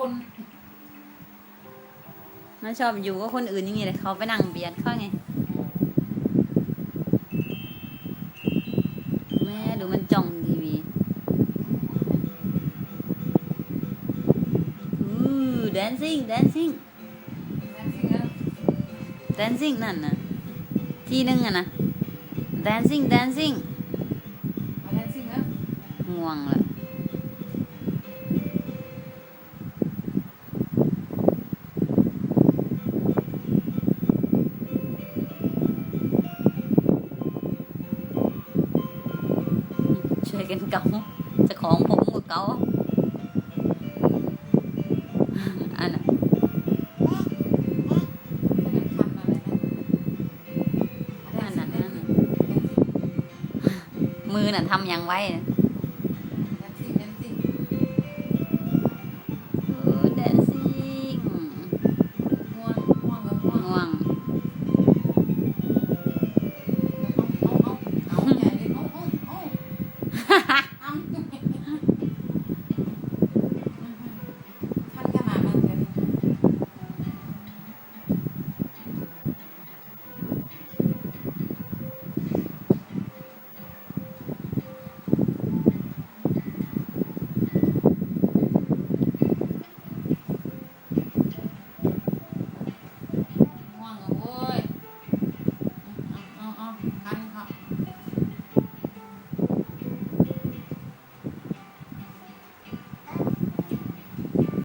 คนมันชอบอยู่กับคนอื่นอย่างงี้เลยเขาไปนั่งเบียดเขาไงแม่ดูมันจ้องทีวีอู้ dancing dancing นั่นสิเงิน dancing นั่นน่ะทีนึงอะนะ dancing dancing เอานั่นสิเงินง่วงเลย ช่วยกันเกาจะของผมก็เกาอันน่ะให้มันคันอะไรนะนั่นน่ะมือน่ะทำยังไว้